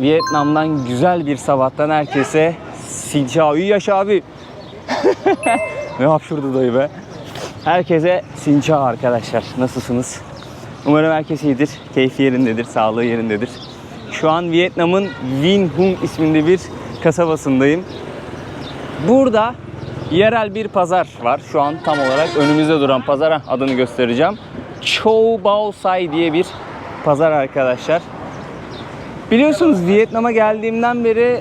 Vietnam'dan güzel bir sabahtan herkese Xin chào. İyi yaşa abi. ne hapşurdu dayı be. Herkese Xin chào arkadaşlar. Nasılsınız? Umarım herkes iyidir. Keyfi yerindedir, sağlığı yerindedir. Şu an Vietnam'ın Vinh Hung isminde bir kasabasındayım. Burada yerel bir pazar var. Şu an tam olarak önümüzde duran pazar adını göstereceğim. Chow Bao Sai diye bir pazar arkadaşlar. Biliyorsunuz Vietnam'a geldiğimden beri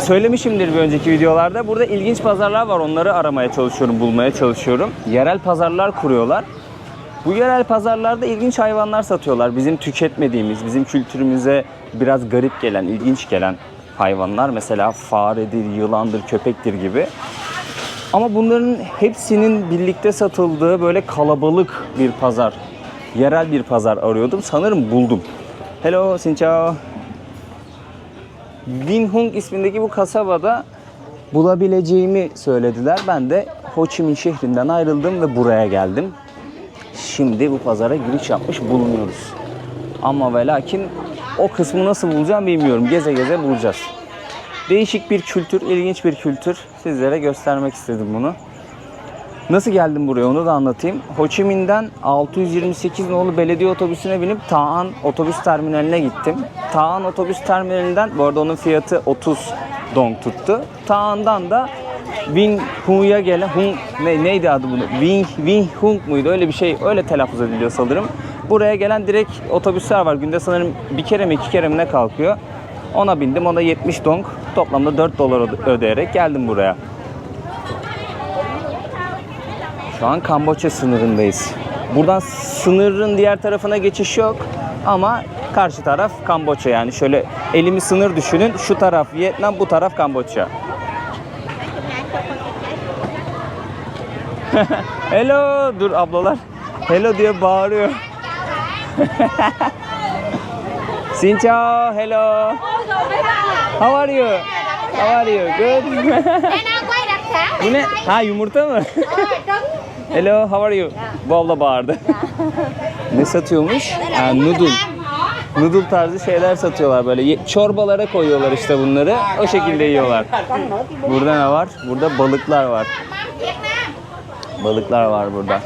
söylemişimdir bir önceki videolarda. Burada ilginç pazarlar var. Onları aramaya çalışıyorum, bulmaya çalışıyorum. Yerel pazarlar kuruyorlar. Bu yerel pazarlarda ilginç hayvanlar satıyorlar. Bizim tüketmediğimiz, bizim kültürümüze biraz garip gelen, ilginç gelen hayvanlar. Mesela faredir, yılandır, köpektir gibi. Ama bunların hepsinin birlikte satıldığı böyle kalabalık bir pazar, yerel bir pazar arıyordum. Sanırım buldum. Hello, xin chào. Vinh Hung ismindeki bu kasabada bulabileceğimi söylediler. Ben de Ho Chi Minh şehrinden ayrıldım ve buraya geldim. Şimdi bu pazara giriş yapmış bulunuyoruz. Ama ve lakin o kısmı nasıl bulacağım bilmiyorum. Geze geze bulacağız. Değişik bir kültür, ilginç bir kültür. Sizlere göstermek istedim bunu. Nasıl geldim buraya onu da anlatayım. Ho Chi Minh'den 628 nolu belediye otobüsüne binip Taan otobüs terminaline gittim. Taan otobüs terminalinden, bu arada onun fiyatı 30 dong tuttu. Taan'dan da Vinh Hung'a gelen, Hung, ne, neydi adı bunu? Vinh, Vinh Hung muydu? Öyle bir şey, öyle telaffuz ediliyor sanırım. Buraya gelen direkt otobüsler var. Günde sanırım bir kere mi iki kere mi ne kalkıyor. Ona bindim. Ona 70 dong. Toplamda 4 dolar öde- ödeyerek geldim buraya. Şu an Kamboçya sınırındayız. Buradan sınırın diğer tarafına geçiş yok ama karşı taraf Kamboçya yani şöyle elimi sınır düşünün. Şu taraf Vietnam, bu taraf Kamboçya. Hello, dur ablalar. Hello diye bağırıyor. Xin chào, hello. How are you? How are you? Good. Em đang quay đặc sản bu ne? Ha yumurta mı? Hello, how are you? Bu abla bağırdı. ne satıyormuş? Ha, noodle. Noodle tarzı şeyler satıyorlar böyle. Çorbalara koyuyorlar işte bunları. O şekilde yiyorlar. Burada ne var? Burada balıklar var. Balıklar var burada.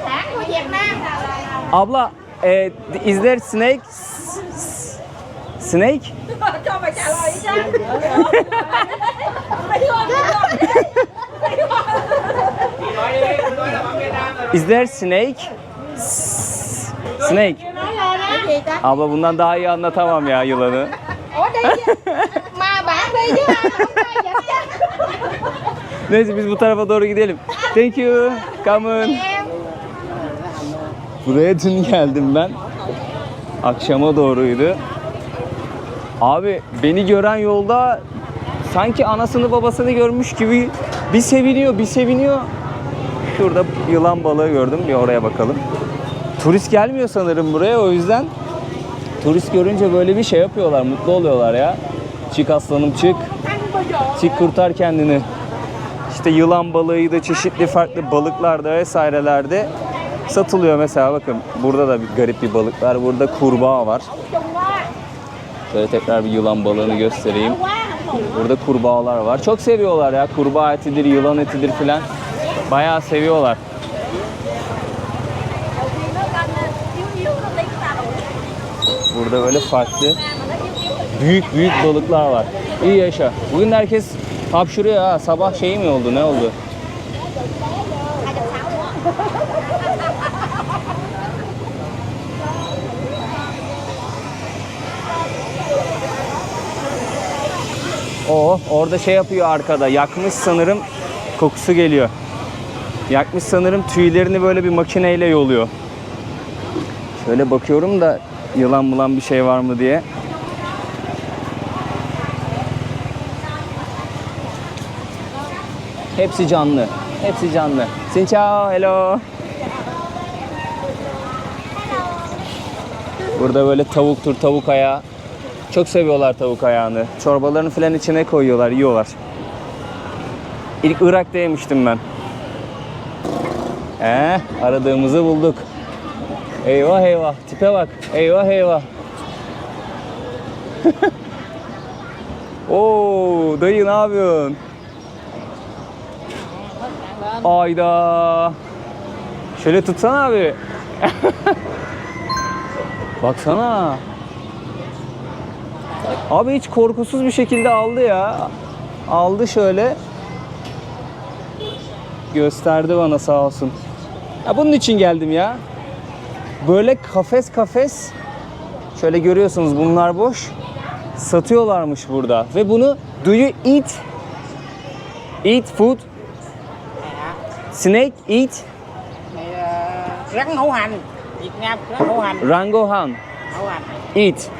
Abla, e, is there snake? Snake? Is there snake? Snake. Abla bundan daha iyi anlatamam ya yılanı. Neyse biz bu tarafa doğru gidelim. Thank you. Come on. Buraya dün geldim ben. Akşama doğruydu. Abi beni gören yolda sanki anasını babasını görmüş gibi bir seviniyor bir seviniyor. Şurada yılan balığı gördüm bir oraya bakalım. Turist gelmiyor sanırım buraya o yüzden turist görünce böyle bir şey yapıyorlar mutlu oluyorlar ya. Çık aslanım çık. Çık kurtar kendini. İşte yılan balığıydı, çeşitli farklı balıklarda vesairelerde satılıyor mesela bakın burada da bir garip bir balık var. Burada kurbağa var. Şöyle tekrar bir yılan balığını göstereyim. Burada kurbağalar var. Çok seviyorlar ya. Kurbağa etidir, yılan etidir filan. Bayağı seviyorlar. Burada böyle farklı büyük büyük balıklar var. İyi yaşa. Bugün herkes hapşuruyor ha. Sabah şeyi mi oldu? Ne oldu? O orada şey yapıyor arkada. Yakmış sanırım. Kokusu geliyor. Yakmış sanırım tüylerini böyle bir makineyle yoluyor. Şöyle bakıyorum da yılan bulan bir şey var mı diye. Hepsi canlı. Hepsi canlı. Xin chào, hello. Burada böyle tavuktur, tavuk ayağı. Çok seviyorlar tavuk ayağını. Çorbalarını falan içine koyuyorlar, yiyorlar. İlk Irak'ta yemiştim ben. He, aradığımızı bulduk. Eyvah eyvah, tipe bak. Eyvah eyvah. Oo dayı ne yapıyorsun? Ayda. Şöyle tutsana abi. Baksana. Abi hiç korkusuz bir şekilde aldı ya. Aldı şöyle. Gösterdi bana sağ olsun. Ya bunun için geldim ya. Böyle kafes kafes. Şöyle görüyorsunuz bunlar boş. Satıyorlarmış burada. Ve bunu do you eat? Eat food? Snake eat? Rắn hữu hành Việt Nam rắn hữu hành Rangohan. hữu hành Eat.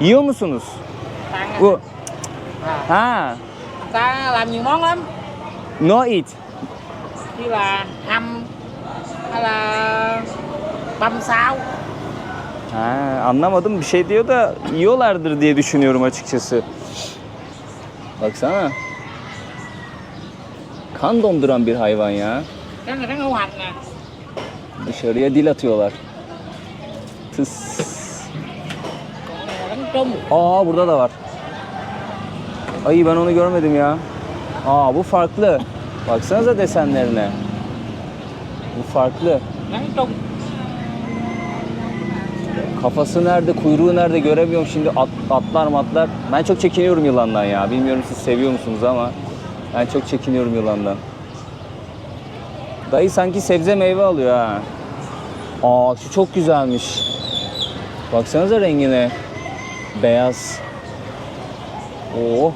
Yiyor musunuz? Bu. Ha. ta làm nhiều món lắm No eat. như là hầm băm sao Ha, anlamadım bir şey diyor da yiyorlardır diye düşünüyorum açıkçası. Baksana. Kan donduran bir hayvan ya. Dışarıya dil atıyorlar. Tıs. Aa burada da var. Ay ben onu görmedim ya. Aa bu farklı. Baksanıza desenlerine. Bu farklı. Kafası nerede, kuyruğu nerede göremiyorum şimdi at, atlar matlar. Ben çok çekiniyorum yılandan ya. Bilmiyorum siz seviyor musunuz ama ben çok çekiniyorum yılandan. Dayı sanki sebze meyve alıyor ha. Aa şu çok güzelmiş. Baksanıza rengine. Beyaz. Oo.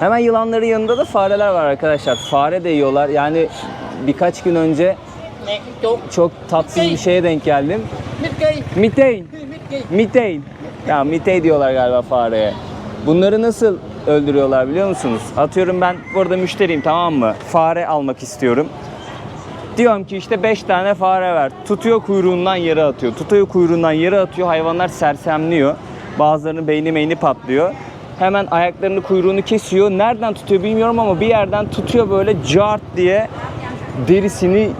Hemen yılanların yanında da fareler var arkadaşlar. Fare de yiyorlar. Yani birkaç gün önce çok tatsız bir şeye denk geldim. Miteyn. Mickey Miteyn. Ya mitey diyorlar galiba fareye. Bunları nasıl öldürüyorlar biliyor musunuz? Atıyorum ben burada müşteriyim tamam mı? Fare almak istiyorum. Diyorum ki işte 5 tane fare ver. Tutuyor kuyruğundan yere atıyor. Tutuyor kuyruğundan yere atıyor. Hayvanlar sersemliyor. Bazılarının beyni meyni patlıyor. Hemen ayaklarını kuyruğunu kesiyor. Nereden tutuyor bilmiyorum ama bir yerden tutuyor böyle cart diye derisini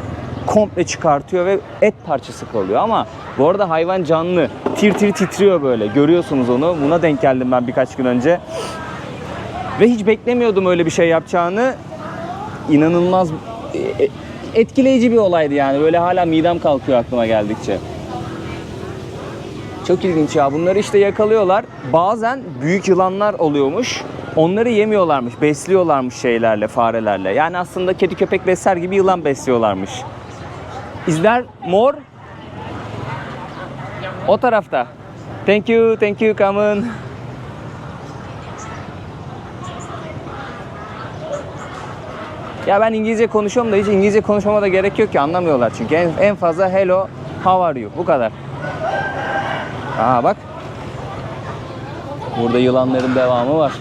komple çıkartıyor ve et parçası kalıyor ama bu arada hayvan canlı. Tir tir titriyor böyle. Görüyorsunuz onu. Buna denk geldim ben birkaç gün önce. Ve hiç beklemiyordum öyle bir şey yapacağını. İnanılmaz e, e, etkileyici bir olaydı yani. Böyle hala midem kalkıyor aklıma geldikçe. Çok ilginç ya. Bunları işte yakalıyorlar. Bazen büyük yılanlar oluyormuş. Onları yemiyorlarmış. Besliyorlarmış şeylerle, farelerle. Yani aslında kedi köpek besler gibi yılan besliyorlarmış. İzler mor. O tarafta. Thank you, thank you, come on. Ya ben İngilizce konuşuyorum da hiç İngilizce konuşmama da gerek yok ki anlamıyorlar çünkü en, en fazla hello, how are you bu kadar. Aa bak. Burada yılanların devamı var.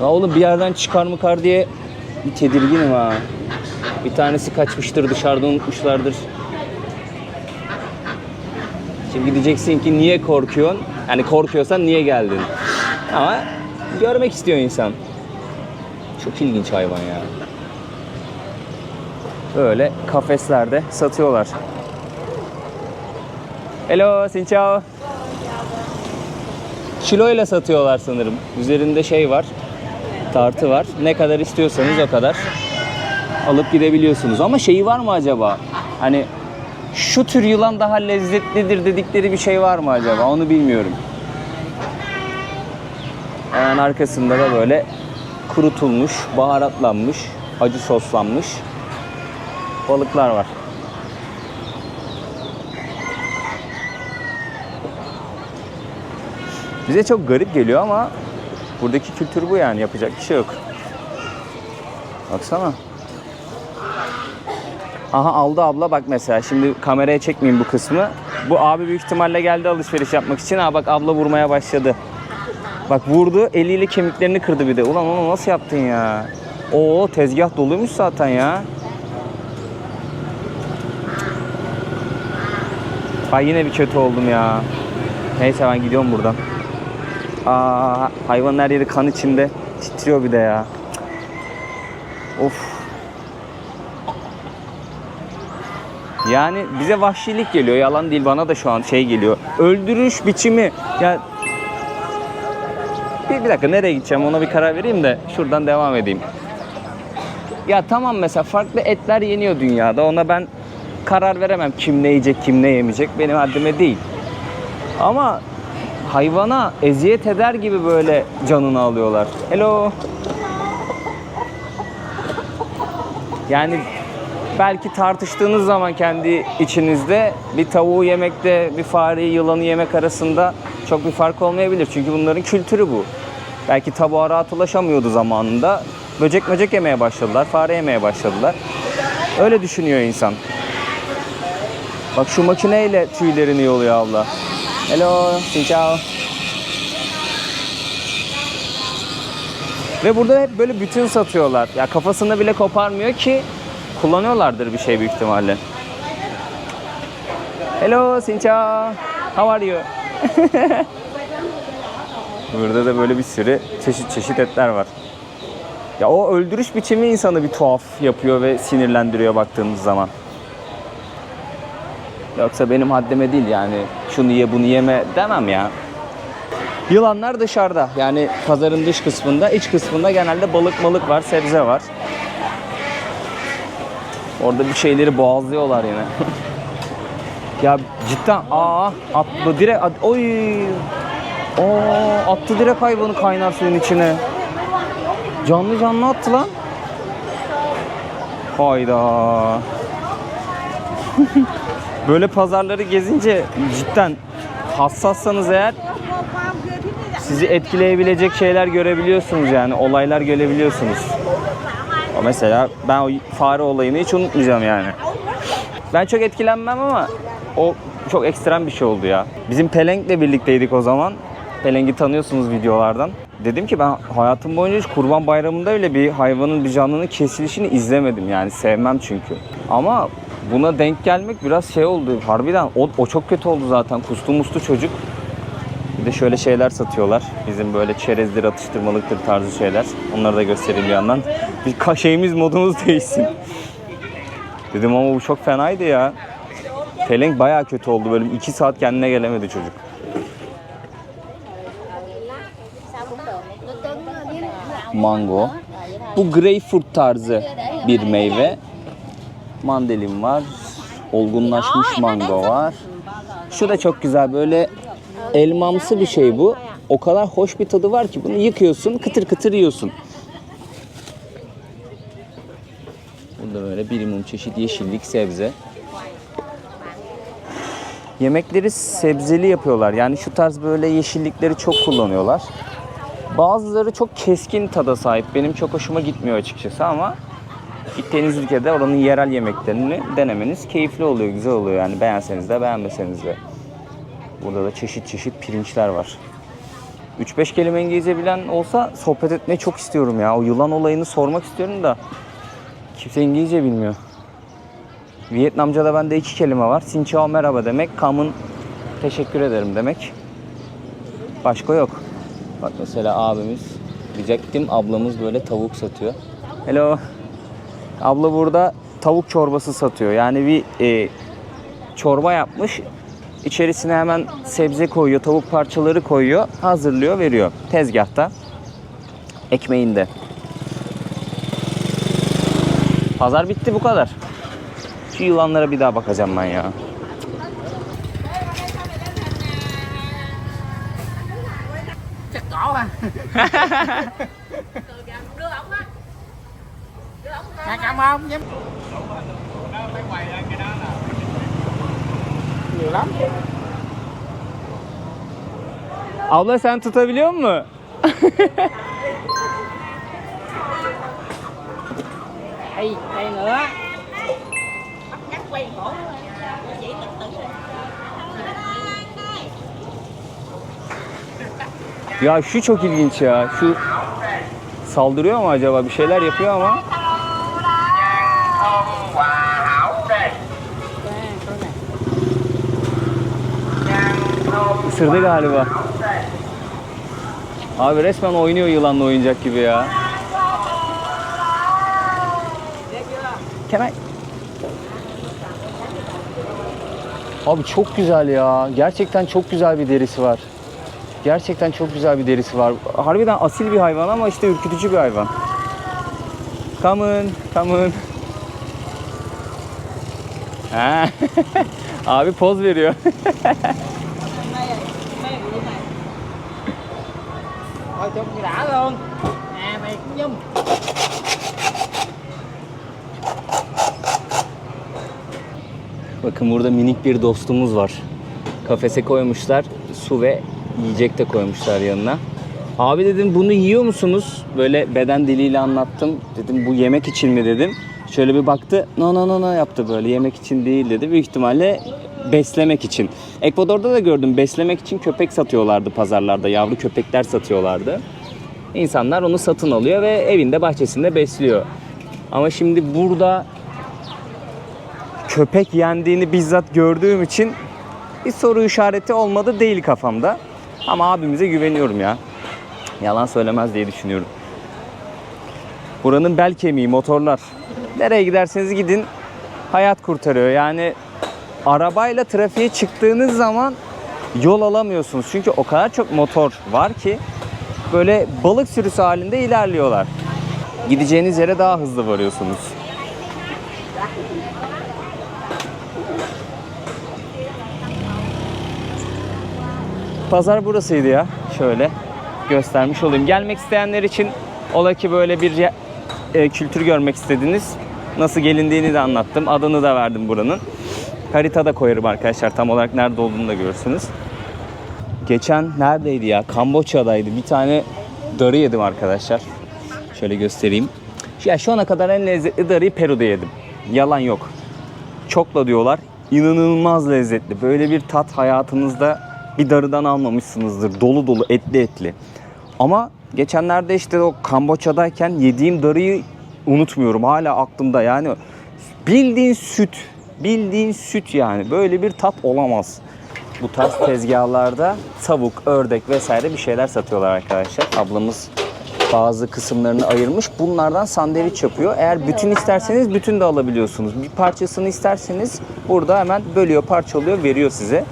Ya oğlum bir yerden çıkar mı kar diye bir tedirginim ha. Bir tanesi kaçmıştır dışarıda unutmuşlardır. Şimdi diyeceksin ki niye korkuyorsun? Yani korkuyorsan niye geldin? Ama görmek istiyor insan. Çok ilginç hayvan ya. Böyle kafeslerde satıyorlar. Hello, xin chào. Kiloyla satıyorlar sanırım. Üzerinde şey var. Tartı var. Ne kadar istiyorsanız o kadar alıp gidebiliyorsunuz. Ama şeyi var mı acaba? Hani şu tür yılan daha lezzetlidir dedikleri bir şey var mı acaba? Onu bilmiyorum. Hemen arkasında da böyle kurutulmuş, baharatlanmış, acı soslanmış balıklar var. Bize çok garip geliyor ama buradaki kültür bu yani yapacak bir şey yok. Baksana. Aha aldı abla bak mesela şimdi kameraya çekmeyeyim bu kısmı. Bu abi büyük ihtimalle geldi alışveriş yapmak için. Ha bak abla vurmaya başladı. Bak vurdu eliyle kemiklerini kırdı bir de. Ulan onu nasıl yaptın ya? Oo tezgah doluymuş zaten ya. Ay yine bir kötü oldum ya. Neyse ben gidiyorum buradan. Aa, hayvanın her yeri kan içinde. Titriyor bir de ya. Of. Yani bize vahşilik geliyor. Yalan değil bana da şu an şey geliyor. Öldürüş biçimi. Ya Bir, bir dakika nereye gideceğim ona bir karar vereyim de şuradan devam edeyim. Ya tamam mesela farklı etler yeniyor dünyada. Ona ben karar veremem kim ne yiyecek, kim ne yemeyecek. Benim haddime değil. Ama hayvana eziyet eder gibi böyle canını alıyorlar. Hello. Yani belki tartıştığınız zaman kendi içinizde bir tavuğu yemekte bir fareyi yılanı yemek arasında çok bir fark olmayabilir. Çünkü bunların kültürü bu. Belki tavuğa rahat ulaşamıyordu zamanında. Böcek böcek yemeye başladılar, fare yemeye başladılar. Öyle düşünüyor insan. Bak şu makineyle tüylerini yoluyor abla. Hello, xin chào. Ve burada hep böyle bütün satıyorlar. Ya kafasını bile koparmıyor ki kullanıyorlardır bir şey büyük ihtimalle. Hello, xin chào. How are you? Burada da böyle bir sürü çeşit çeşit etler var. Ya o öldürüş biçimi insanı bir tuhaf yapıyor ve sinirlendiriyor baktığımız zaman. Yoksa benim haddime değil yani şunu ye bunu yeme demem ya. Yılanlar dışarıda yani pazarın dış kısmında, iç kısmında genelde balık malık var, sebze var. Orada bir şeyleri boğazlıyorlar yine. ya cidden aa attı direkt at, oy Aa, attı direkt hayvanı kaynar suyun içine. Canlı canlı attı lan. Hayda. Böyle pazarları gezince cidden hassassanız eğer sizi etkileyebilecek şeyler görebiliyorsunuz yani olaylar görebiliyorsunuz. O mesela ben o fare olayını hiç unutmayacağım yani. Ben çok etkilenmem ama o çok ekstrem bir şey oldu ya. Bizim Pelenk'le birlikteydik o zaman. Pelenk'i tanıyorsunuz videolardan. Dedim ki ben hayatım boyunca hiç kurban bayramında bile bir hayvanın bir canlının kesilişini izlemedim yani sevmem çünkü. Ama buna denk gelmek biraz şey oldu harbiden o, o çok kötü oldu zaten kustu mustu çocuk. Bir de şöyle şeyler satıyorlar. Bizim böyle çerezdir, atıştırmalıktır tarzı şeyler. Onları da göstereyim bir yandan. Bir şeyimiz modumuz değişsin. Dedim ama bu çok fenaydı ya. Pelenk bayağı kötü oldu. Böyle iki saat kendine gelemedi çocuk. Mango. Bu greyfurt tarzı bir meyve. Mandalin var. Olgunlaşmış mango var. Şu da çok güzel böyle elmamsı bir şey bu. O kadar hoş bir tadı var ki bunu yıkıyorsun, kıtır kıtır yiyorsun. Burada böyle birimum çeşit yeşillik, sebze. Yemekleri sebzeli yapıyorlar. Yani şu tarz böyle yeşillikleri çok kullanıyorlar. Bazıları çok keskin tada sahip. Benim çok hoşuma gitmiyor açıkçası ama gittiğiniz ülkede oranın yerel yemeklerini denemeniz keyifli oluyor, güzel oluyor yani beğenseniz de beğenmeseniz de. Burada da çeşit çeşit pirinçler var. 3-5 kelime İngilizce bilen olsa sohbet etmeyi çok istiyorum ya. O yılan olayını sormak istiyorum da kimse İngilizce bilmiyor. Vietnamca'da bende iki kelime var. Xin chào merhaba demek. Kamın teşekkür ederim demek. Başka yok. Bak mesela abimiz diyecektim ablamız böyle tavuk satıyor. Hello. Abla burada tavuk çorbası satıyor. Yani bir e, çorba yapmış. İçerisine hemen sebze koyuyor, tavuk parçaları koyuyor, hazırlıyor, veriyor tezgahta. Ekmeğinde. Pazar bitti bu kadar. Şu yılanlara bir daha bakacağım ben ya. Dạ cảm ơn Nhiều lắm Abla sen tutabiliyor musun? Đây, đây nữa Ya şu çok ilginç ya. Şu saldırıyor mu acaba? Bir şeyler yapıyor ama. Isırdı galiba. Abi resmen oynuyor yılanla oyuncak gibi ya. Can I? Abi çok güzel ya. Gerçekten çok güzel bir derisi var. Gerçekten çok güzel bir derisi var. Harbiden asil bir hayvan ama işte ürkütücü bir hayvan. Come on, come on. Abi poz veriyor. Chung thì đã luôn À mày cũng nhum Bakın burada minik bir dostumuz var. Kafese koymuşlar. Su ve yiyecek de koymuşlar yanına. Abi dedim bunu yiyor musunuz? Böyle beden diliyle anlattım. Dedim bu yemek için mi dedim. Şöyle bir baktı. No no no no yaptı böyle. Yemek için değil dedi. Büyük ihtimalle beslemek için. Ekvador'da da gördüm. Beslemek için köpek satıyorlardı pazarlarda. Yavru köpekler satıyorlardı. İnsanlar onu satın alıyor ve evinde bahçesinde besliyor. Ama şimdi burada köpek yendiğini bizzat gördüğüm için bir soru işareti olmadı değil kafamda. Ama abimize güveniyorum ya. Yalan söylemez diye düşünüyorum. Buranın bel kemiği motorlar. Nereye giderseniz gidin hayat kurtarıyor. Yani arabayla trafiğe çıktığınız zaman yol alamıyorsunuz. Çünkü o kadar çok motor var ki böyle balık sürüsü halinde ilerliyorlar. Gideceğiniz yere daha hızlı varıyorsunuz. Pazar burasıydı ya. Şöyle göstermiş olayım. Gelmek isteyenler için ola ki böyle bir e, kültür görmek istediniz. Nasıl gelindiğini de anlattım. Adını da verdim buranın. Harita da koyarım arkadaşlar. Tam olarak nerede olduğunu da görürsünüz. Geçen neredeydi ya? Kamboçya'daydı. Bir tane darı yedim arkadaşlar. Şöyle göstereyim. Ya şu ana kadar en lezzetli darıyı Peru'da yedim. Yalan yok. Çokla diyorlar. İnanılmaz lezzetli. Böyle bir tat hayatınızda bir darıdan almamışsınızdır. Dolu dolu etli etli. Ama geçenlerde işte o Kamboçya'dayken yediğim darıyı unutmuyorum. Hala aklımda yani bildiğin süt. Bildiğin süt yani. Böyle bir tat olamaz. Bu tarz tezgahlarda tavuk, ördek vesaire bir şeyler satıyorlar arkadaşlar. Ablamız bazı kısımlarını ayırmış. Bunlardan sandviç yapıyor. Eğer bütün isterseniz bütün de alabiliyorsunuz. Bir parçasını isterseniz burada hemen bölüyor, parçalıyor, veriyor size.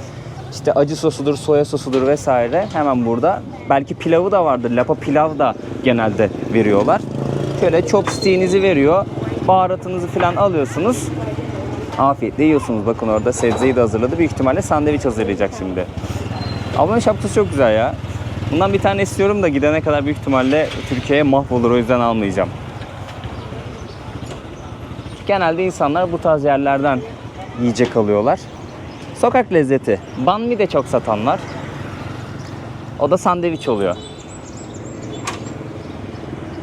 İşte acı sosudur, soya sosudur vesaire hemen burada. Belki pilavı da vardır. Lapa pilav da genelde veriyorlar. Şöyle chopstick'inizi veriyor. Baharatınızı falan alıyorsunuz. Afiyetle yiyorsunuz. Bakın orada sebzeyi de hazırladı. Büyük ihtimalle sandviç hazırlayacak şimdi. Ablanın şapkası çok güzel ya. Bundan bir tane istiyorum da gidene kadar büyük ihtimalle Türkiye'ye mahvolur o yüzden almayacağım. Genelde insanlar bu tarz yerlerden yiyecek alıyorlar. Sokak lezzeti. Banh mi de çok satan var. O da sandviç oluyor.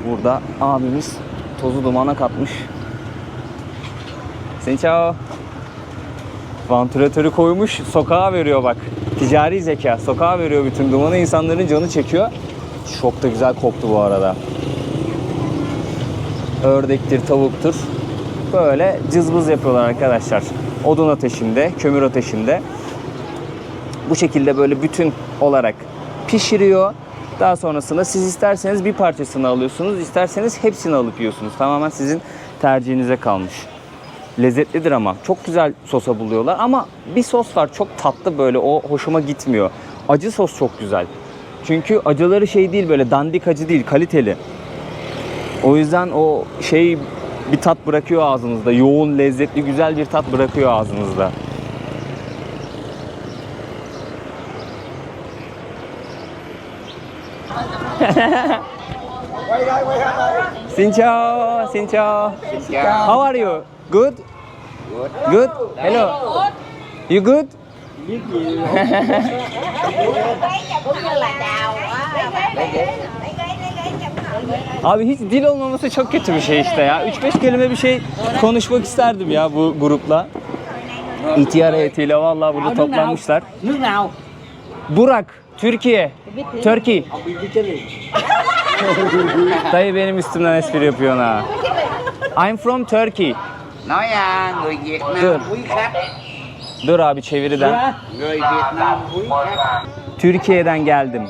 Burada abimiz tozu dumana katmış. Xin chào. Vantilatörü koymuş, sokağa veriyor bak. Ticari zeka. Sokağa veriyor bütün dumanı. insanların canı çekiyor. Çok da güzel koktu bu arada. Ördektir, tavuktur. Böyle cızbız yapıyorlar arkadaşlar. Odun ateşinde, kömür ateşinde. Bu şekilde böyle bütün olarak pişiriyor. Daha sonrasında siz isterseniz bir parçasını alıyorsunuz, isterseniz hepsini alıp yiyorsunuz. Tamamen sizin tercihinize kalmış. Lezzetlidir ama. Çok güzel sosa buluyorlar ama bir sos var çok tatlı böyle o hoşuma gitmiyor. Acı sos çok güzel. Çünkü acıları şey değil böyle dandik acı değil kaliteli. O yüzden o şey bir tat bırakıyor ağzınızda. Yoğun, lezzetli, güzel bir tat bırakıyor ağzınızda. Xin chào, xin chào. How are you? Good? Good. Hello. You good? cũng như là chào Abi hiç dil olmaması çok kötü bir şey işte ya. 3-5 kelime bir şey konuşmak isterdim ya bu grupla. İhtiyar heyetiyle vallahi burada toplanmışlar. Nước nào? Burak, Türkiye, Turkey. Dayı benim üstümden espri yapıyor ha. I'm from Turkey. Nói à, người Việt Nam Được. quý khách Dur abi çeviriden. người Việt Nam quý khách Türkiye'den geldim.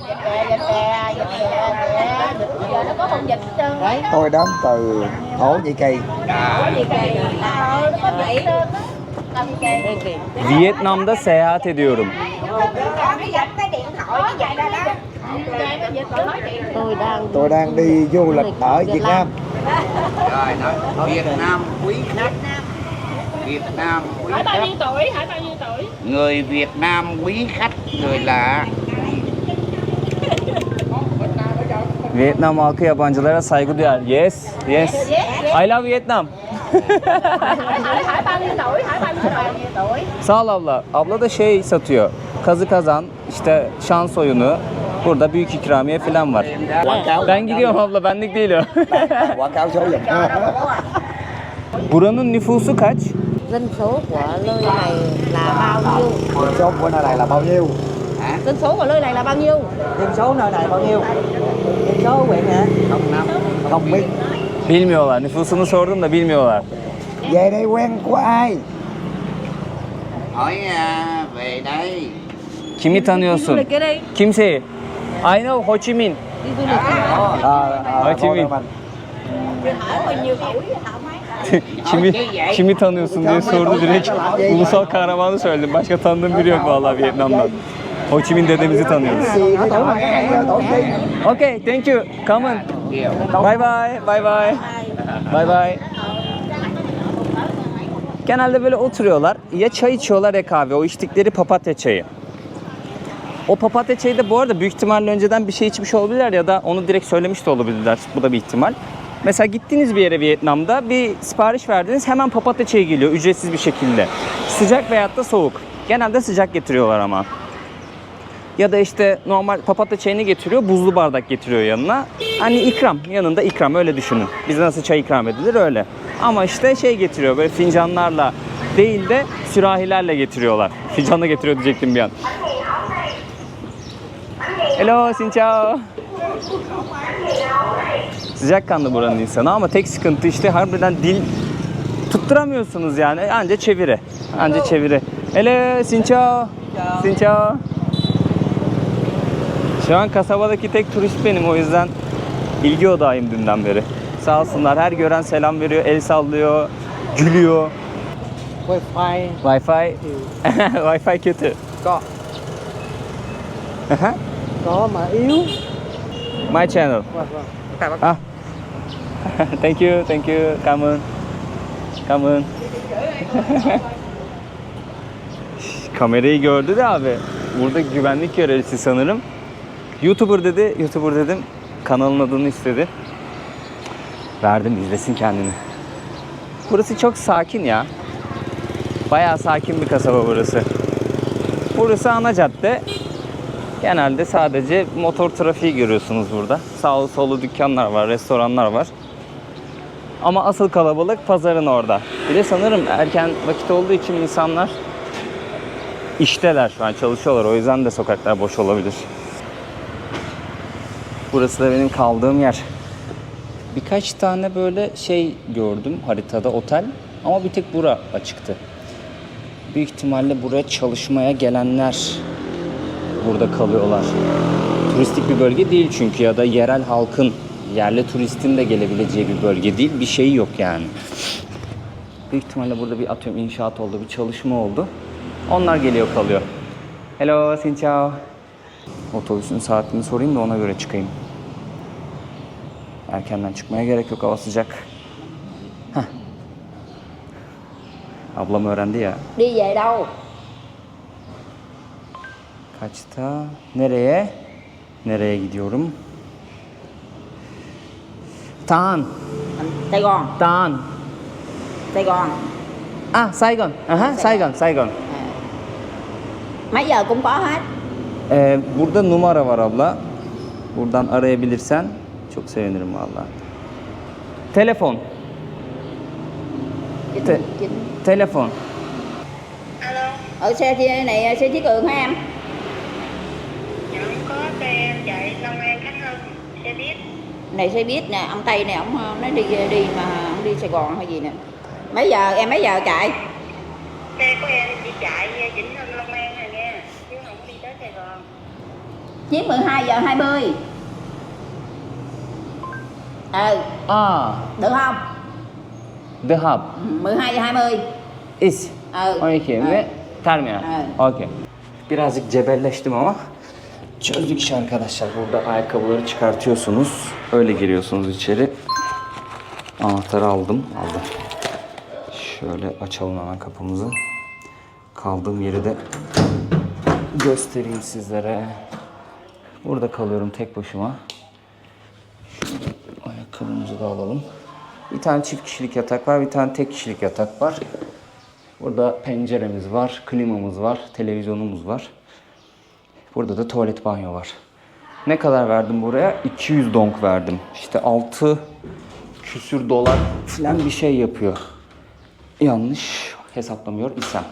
tôi đến từ Thổ Nhĩ kỳ Vietnam'da seyahat ediyorum. Tôi đang Tôi đang đi du lịch ở Việt Nam. Rồi nói Việt Nam quý khách Việt Nam quý hỏi bao khách nhiêu tuổi hỏi bao nhiêu tuổi Người Việt Nam quý khách Người lạ Vietnam halkı yabancılara saygı duyar. Yes, yes. I love Vietnam. Sağ ol abla. Abla da şey satıyor. Kazı kazan, işte şans oyunu. Burada büyük ikramiye falan var. Ben gidiyorum abla, benlik değil o. Buranın nüfusu kaç? dân số của nơi này là bao nhiêu Số của nơi này là bao nhiêu? dân số của nơi này là bao nhiêu dân số nơi này bao nhiêu dân số huyện hả Không năm Không biết. Bilmiyorlar. Nüfusunu sordum da bilmiyorlar. Về đây quen của ai? Hỏi về đây Kimi tanıyorsun? Kimseyi. I know Ho Chi Minh. đi du lịch ờ, Hồ Chí thôi Minh. kimi, kimi tanıyorsun diye sordu direkt. Ulusal kahramanı söyledim. Başka tanıdığım biri yok vallahi Vietnam'dan. Ho Chi Minh dedemizi tanıyoruz. Okay, thank you. Come on. Bye bye. Bye bye. Bye bye. Genelde böyle oturuyorlar. Ya çay içiyorlar ya kahve. O içtikleri papatya çayı. O papatya çayı da bu arada büyük ihtimalle önceden bir şey içmiş olabilirler ya da onu direkt söylemiş de olabilirler. Bu da bir ihtimal. Mesela gittiniz bir yere Vietnam'da bir sipariş verdiniz hemen papatya çayı geliyor ücretsiz bir şekilde. Sıcak veyahut da soğuk. Genelde sıcak getiriyorlar ama. Ya da işte normal papatya çayını getiriyor, buzlu bardak getiriyor yanına. Hani ikram, yanında ikram öyle düşünün. Bize nasıl çay ikram edilir öyle. Ama işte şey getiriyor böyle fincanlarla değil de sürahilerle getiriyorlar. Fincanla getiriyor diyecektim bir an. Hello, xin chào. Sıcakkanlı buranın insanı ama tek sıkıntı işte harbiden dil tutturamıyorsunuz yani. Anca çeviri. Anca çeviri. Hello, xin chào. Xin chào. Şu an kasabadaki tek turist benim o yüzden ilgi odağıyım dünden beri. Sağ olsunlar her gören selam veriyor, el sallıyor, gülüyor. wifi Wi-Fi, Wi-Fi kötü. Aha, có mà yếu My channel. vâng vâng Ah. thank you, thank you. Come on. Come on. Kamerayı gördü de abi. Burada güvenlik görevlisi sanırım. YouTuber dedi. YouTuber dedim. Kanalın adını istedi. Verdim izlesin kendini. Burası çok sakin ya. Bayağı sakin bir kasaba burası. Burası ana cadde. Genelde sadece motor trafiği görüyorsunuz burada. Sağlı sollu dükkanlar var, restoranlar var. Ama asıl kalabalık pazarın orada. Bir de sanırım erken vakit olduğu için insanlar işteler şu an çalışıyorlar. O yüzden de sokaklar boş olabilir. Burası da benim kaldığım yer. Birkaç tane böyle şey gördüm haritada otel ama bir tek bura açıktı. Büyük ihtimalle buraya çalışmaya gelenler burada kalıyorlar. Turistik bir bölge değil çünkü ya da yerel halkın, yerli turistin de gelebileceği bir bölge değil. Bir şey yok yani. Büyük ihtimalle burada bir atıyorum inşaat oldu, bir çalışma oldu. Onlar geliyor kalıyor. Hello, xin chào. Otobüsün saatini sorayım da ona göre çıkayım. Erkenden çıkmaya gerek yok, hava sıcak. Heh. Ablam öğrendi ya. đi về đâu Kaçta? Nereye? Nereye gidiyorum? Tan. Sài Gòn Tan. Sài Gòn Ah, Saigon. Aha, Saigon, Saigon. mấy giờ cũng có hết Ee, burada numara var abla. Buradan arayabilirsen çok sevinirim valla. Telefon. Chín. Telefon. ở xe này xe chí cường hả em xe buýt này xe buýt nè ông tây này ông ờ, nói đi đi mà ông đi sài gòn hay gì nè mấy giờ em mấy giờ chạy xe của em chỉ chạy Vĩnh Hưng Long An này nha chứ không đi tới Sài Gòn chuyến 12 giờ 20 ừ Ah, được không Hub. Ừ, 12 giờ 20 Is. ừ 12 mi? Terminal. Evet. Okey. Birazcık cebelleştim ama Çözdük işi arkadaşlar. Burada ayakkabıları çıkartıyorsunuz. Öyle giriyorsunuz içeri. Anahtarı aldım. Aldım. Şöyle açalım hemen kapımızı. Kaldığım yeri de göstereyim sizlere. Burada kalıyorum tek başıma. Şöyle ayakkabımızı da alalım. Bir tane çift kişilik yatak var, bir tane tek kişilik yatak var. Burada penceremiz var, klimamız var, televizyonumuz var. Burada da tuvalet banyo var. Ne kadar verdim buraya? 200 donk verdim. İşte 6 küsür dolar falan bir şey yapıyor. Yanlış hesaplamıyor isem.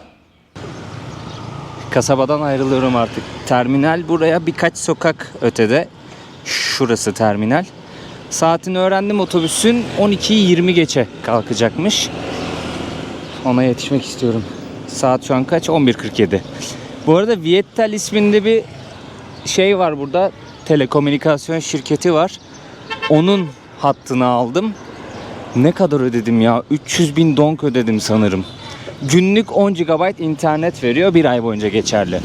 Kasabadan ayrılıyorum artık. Terminal buraya birkaç sokak ötede. Şurası terminal. Saatini öğrendim otobüsün 12'yi 20 geçe kalkacakmış. Ona yetişmek istiyorum. Saat şu an kaç? 11.47. Bu arada Viettel isminde bir şey var burada. Telekomünikasyon şirketi var. Onun hattını aldım. Ne kadar ödedim ya? 300 bin donk ödedim sanırım. Günlük 10 GB internet veriyor. Bir ay boyunca geçerli.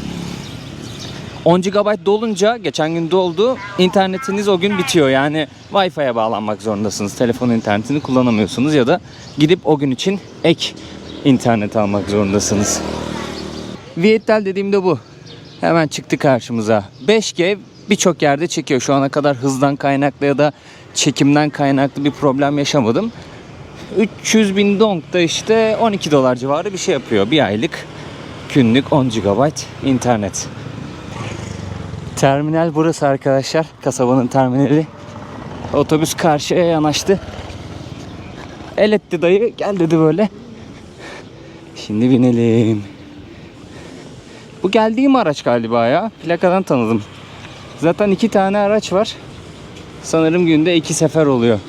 10 GB dolunca geçen gün doldu. internetiniz o gün bitiyor. Yani Wi-Fi'ye bağlanmak zorundasınız. Telefon internetini kullanamıyorsunuz ya da gidip o gün için ek internet almak zorundasınız. Viettel dediğimde bu. Hemen çıktı karşımıza. 5G birçok yerde çekiyor. Şu ana kadar hızdan kaynaklı ya da çekimden kaynaklı bir problem yaşamadım. 300 bin dong da işte 12 dolar civarı bir şey yapıyor. Bir aylık günlük 10 GB internet. Terminal burası arkadaşlar. Kasabanın terminali. Otobüs karşıya yanaştı. El etti dayı. Gel dedi böyle. Şimdi binelim. Bu geldiğim araç galiba ya. Plakadan tanıdım. Zaten iki tane araç var. Sanırım günde iki sefer oluyor.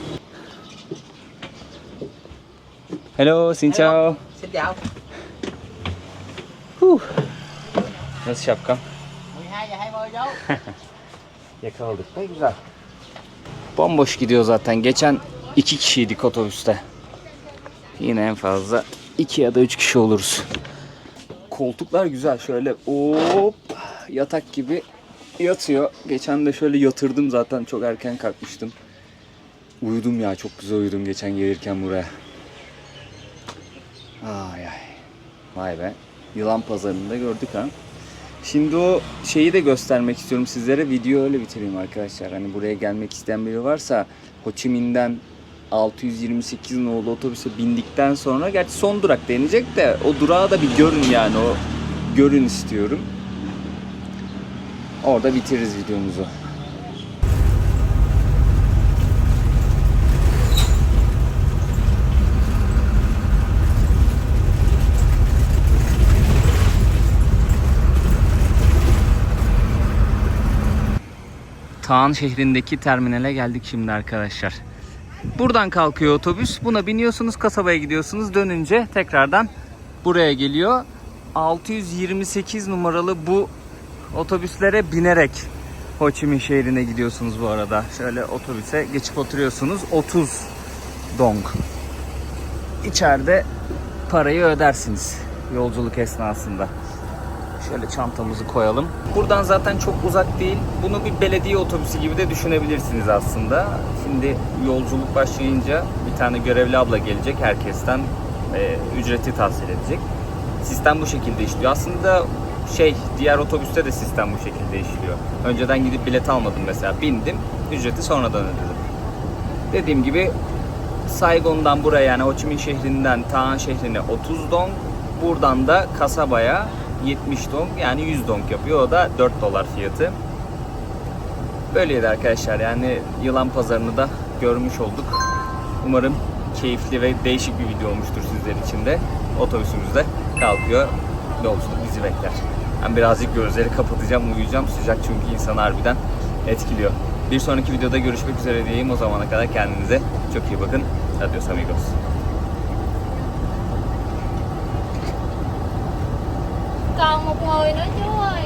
Hello, xin chào. Xin chào. Huh. Nasıl şapkam? 12 giờ 20 chú. Yakaladık. Ne güzel. Bomboş gidiyor zaten. Geçen iki kişiydik otobüste. Yine en fazla iki ya da üç kişi oluruz. Koltuklar güzel. Şöyle hop yatak gibi yatıyor. Geçen de şöyle yatırdım zaten. Çok erken kalkmıştım. Uyudum ya. Çok güzel uyudum geçen gelirken buraya. Ay ay. Vay be. Yılan pazarında gördük ha. Şimdi o şeyi de göstermek istiyorum sizlere. Video öyle bitireyim arkadaşlar. Hani buraya gelmek isteyen biri varsa Ho Chi Minh'den 628 nolu otobüse bindikten sonra gerçi son durak denecek de o durağı da bir görün yani o görün istiyorum. Orada bitiririz videomuzu. Tağan şehrindeki terminale geldik şimdi arkadaşlar. Buradan kalkıyor otobüs. Buna biniyorsunuz kasabaya gidiyorsunuz. Dönünce tekrardan buraya geliyor. 628 numaralı bu otobüslere binerek Ho Chi Minh şehrine gidiyorsunuz bu arada. Şöyle otobüse geçip oturuyorsunuz. 30 dong. İçeride parayı ödersiniz yolculuk esnasında. Şöyle çantamızı koyalım. Buradan zaten çok uzak değil. Bunu bir belediye otobüsü gibi de düşünebilirsiniz aslında. Şimdi yolculuk başlayınca bir tane görevli abla gelecek herkesten e, ücreti tahsil edecek. Sistem bu şekilde işliyor. Aslında şey diğer otobüste de sistem bu şekilde işliyor. Önceden gidip bilet almadım mesela. Bindim. Ücreti sonradan ödedim. Dediğim gibi Saigon'dan buraya yani Ho Chi Minh şehrinden Tahan şehrine 30 dong. Buradan da kasabaya 70 dong yani 100 dong yapıyor. O da 4 dolar fiyatı. Böyleydi arkadaşlar yani yılan pazarını da görmüş olduk. Umarım keyifli ve değişik bir video olmuştur sizler için de. Otobüsümüz de kalkıyor. Yolculuk bizi bekler. Ben birazcık gözleri kapatacağım, uyuyacağım. Sıcak çünkü insan harbiden etkiliyor. Bir sonraki videoda görüşmek üzere diyeyim. O zamana kadar kendinize çok iyi bakın. Adios amigos. Còn một người nữa chú ơi